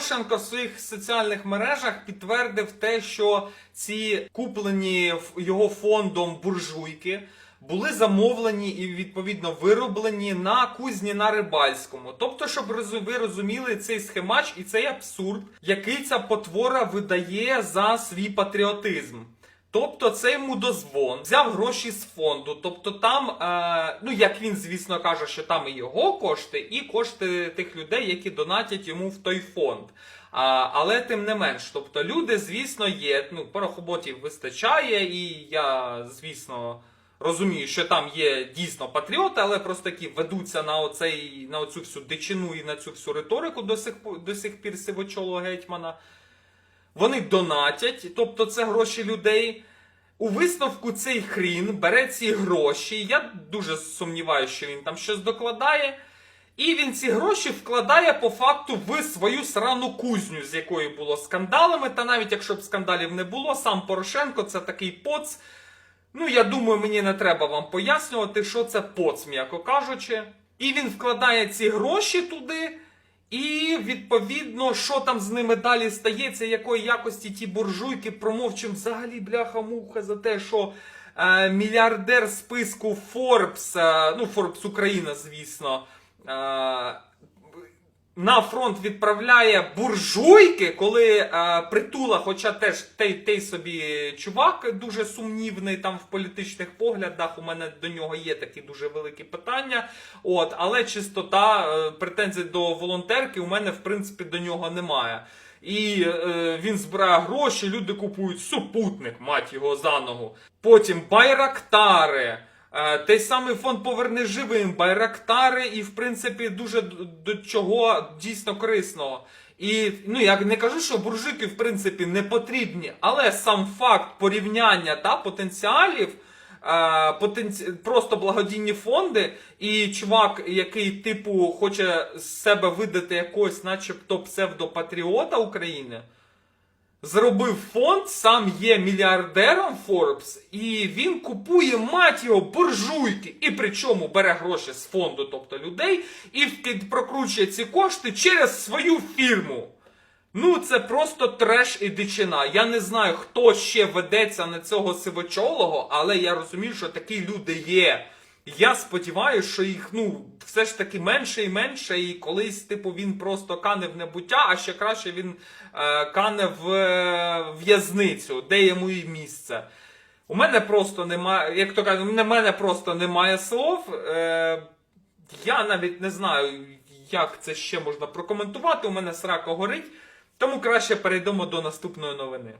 Порошенко в своїх соціальних мережах підтвердив те, що ці куплені його фондом буржуйки були замовлені і відповідно вироблені на кузні на Рибальському. Тобто, щоб ви розуміли цей схемач і цей абсурд, який ця потвора видає за свій патріотизм. Тобто цей мудозвон взяв гроші з фонду. Тобто там, е, ну як він, звісно, каже, що там і його кошти, і кошти тих людей, які донатять йому в той фонд. А, але тим не менш, тобто люди, звісно, є. Ну, порохоботів вистачає, і я, звісно, розумію, що там є дійсно патріоти, але просто які ведуться на оцей на оцю всю дичину і на цю всю риторику до сих до сих пір сивочолого гетьмана. Вони донатять, тобто це гроші людей. У висновку цей хрін бере ці гроші. Я дуже сумніваюся, що він там щось докладає. І він ці гроші вкладає по факту в свою срану кузню, з якою було скандалами. Та навіть якщо б скандалів не було, сам Порошенко це такий поц. Ну, я думаю, мені не треба вам пояснювати, що це поц, м'яко кажучи. І він вкладає ці гроші туди. І відповідно, що там з ними далі стається, якої якості ті буржуйки промовчим взагалі бляха-муха за те, що е, мільярдер списку Forbes, е, ну Forbes Україна, звісно, е, на фронт відправляє буржуйки, коли е, притула, хоча теж той, той собі чувак дуже сумнівний там в політичних поглядах. У мене до нього є такі дуже великі питання. От, але чистота е, претензій до волонтерки у мене в принципі до нього немає. І е, він збирає гроші, люди купують супутник, мать його за ногу. Потім байрактари. Е, Той самий фонд поверни живим, байрактари, і в принципі дуже до чого дійсно корисного. І ну я не кажу, що буржуйки в принципі не потрібні, але сам факт порівняння та потенціалів. е. Просто благодійні фонди, і чувак, який, типу, хоче з себе видати якогось, начебто, псевдопатріота України, зробив фонд, сам є мільярдером Forbes, і він купує мать його буржуйки, і причому бере гроші з фонду, тобто людей, і прокручує ці кошти через свою фірму. Ну, це просто треш і дичина. Я не знаю, хто ще ведеться на цього сивочолого, але я розумію, що такі люди є. Я сподіваюся, що їх ну все ж таки менше і менше, і колись, типу, він просто кане в небуття, а ще краще він е, кане в е, в'язницю, де йому і місце. У мене просто немає, як то кажуть, у мене просто немає слов. Е, я навіть не знаю, як це ще можна прокоментувати. У мене срака горить. Тому краще перейдемо до наступної новини.